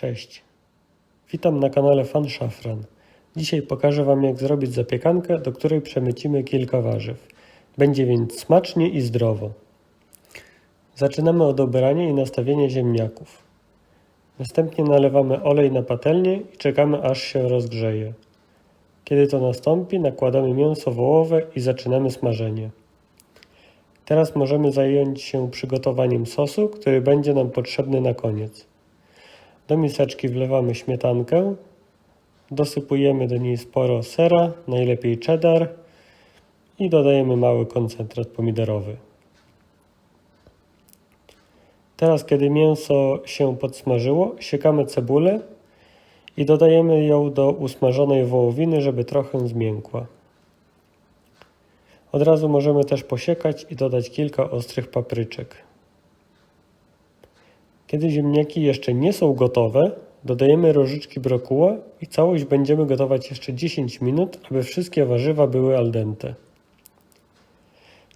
Cześć. Witam na kanale Fan Szafran. Dzisiaj pokażę Wam jak zrobić zapiekankę, do której przemycimy kilka warzyw. Będzie więc smacznie i zdrowo. Zaczynamy od obierania i nastawienia ziemniaków. Następnie nalewamy olej na patelnię i czekamy aż się rozgrzeje. Kiedy to nastąpi, nakładamy mięso wołowe i zaczynamy smażenie. Teraz możemy zająć się przygotowaniem sosu, który będzie nam potrzebny na koniec. Do miseczki wlewamy śmietankę, dosypujemy do niej sporo sera, najlepiej cheddar i dodajemy mały koncentrat pomidorowy. Teraz, kiedy mięso się podsmażyło, siekamy cebulę i dodajemy ją do usmażonej wołowiny, żeby trochę zmiękła. Od razu możemy też posiekać i dodać kilka ostrych papryczek. Kiedy ziemniaki jeszcze nie są gotowe, dodajemy rożyczki brokuła i całość będziemy gotować jeszcze 10 minut, aby wszystkie warzywa były al dente.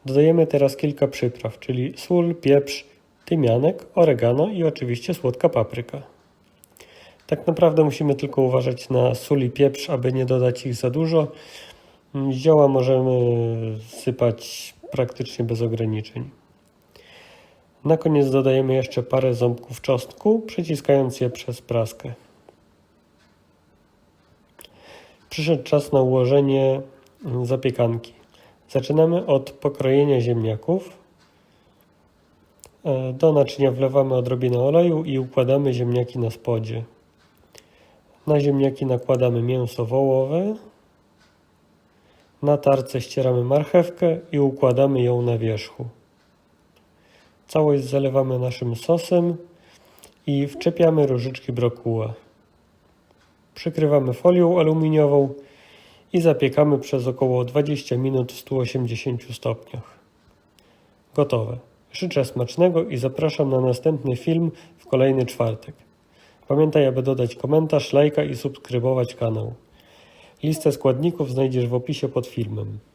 Dodajemy teraz kilka przypraw, czyli sól, pieprz, tymianek, oregano i oczywiście słodka papryka. Tak naprawdę musimy tylko uważać na sól i pieprz, aby nie dodać ich za dużo. Zioła możemy sypać praktycznie bez ograniczeń. Na koniec dodajemy jeszcze parę ząbków czosnku, przyciskając je przez praskę. Przyszedł czas na ułożenie zapiekanki. Zaczynamy od pokrojenia ziemniaków. E, Do naczynia wlewamy odrobinę oleju i układamy ziemniaki na spodzie. Na ziemniaki nakładamy mięso wołowe. Na tarce ścieramy marchewkę i układamy ją na wierzchu. Całość zalewamy naszym sosem i wczepiamy różyczki brokuła. Przykrywamy folią aluminiową i zapiekamy przez około 20 minut w 180 stopniach. Gotowe. Życzę smacznego i zapraszam na następny film w kolejny czwartek. Pamiętaj, aby dodać komentarz, lajka i subskrybować kanał. Listę składników znajdziesz w opisie pod filmem.